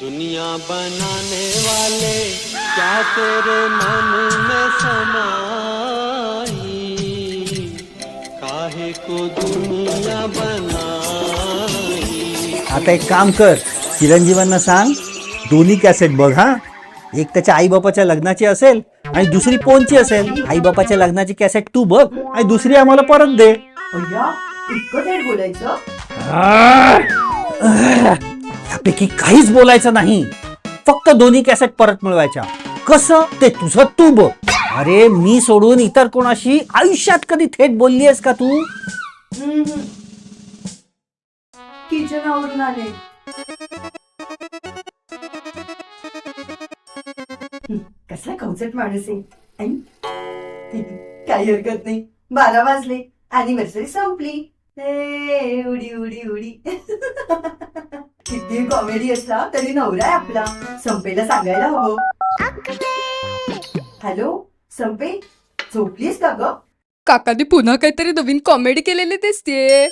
दुनिया बनाने वाले क्या तेरे मन में समाई? काहे को दुनिया बनाई? आता एक काम कर चिरंजीवांना सांग दोन्ही कॅसेट बघ हा. एक त्याच्या आईबापाच्या लग्नाची असेल आणि दुसरी पोनची असेल. आईबापाच्या लग्नाची कॅसेट तू बघ आणि दुसरी आम्हाला परत दे. बोलायचं? यापैकी काहीच बोलायचं नाही. फक्त दोन्ही कॅसेट परत मिळवायच्या. कसं? ते तुझं तू बघ अरे मी सोडून इतर कोणाशी आयुष्यात कधी थेट बोलली आहेस का तू? किचनावरून आले. कसला कवचट माणूस आहे. ऐन? काही हरकत नाही. बारा वाजले. अॅनिव्हर्सरी संपली. ए, उडी उडी उडी. किती कॉमेडी असला तरी नवरा आपला. संपेला सांगायला हवं. हॅलो संपे झोपलीस का ग? काकाने पुन्हा काहीतरी नवीन कॉमेडी केलेली दिसतेय.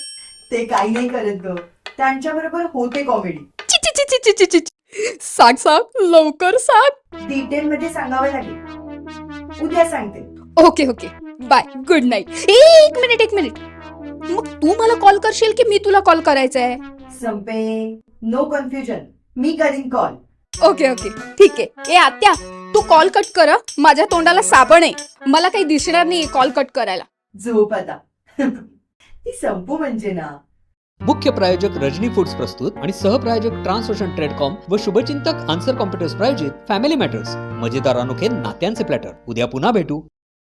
ते काही नाही करत ग. त्यांच्या बरोबर होते कॉमेडी ची ची ची ची ची ची ची. सांग सांग. लवकर सांग. डिटेल मध्ये सांगावं लागेल. उद्या सांगते. Okay okay bye good night एक मिनिट एक मिनिट मग तू मला कॉल करशील की मी तुला कॉल करायचा आहे संपे. नो कन्फ्युजन मी करीन कॉल ओके ओके ठीक आहे. ए आत्या तू कॉल कट कर हं. माझ्या तोंडाला साबण आहे. मला काही दिसणार नाही कॉल कट करायला. झोप आता. ती संपू म्हणजे ना. मुख्य प्रायोजक रजनी फूड्स प्रस्तुत आणि सहप्रायोजक ट्रान्सोशन ट्रेडकॉम व शुभचिंतक आन्सर कॉम्प्युटर्स प्रायोजित फॅमिली मॅटर्स मजेदार अनोखे नात्यांचे प्लॅटर उद्या पुन्हा भेटू.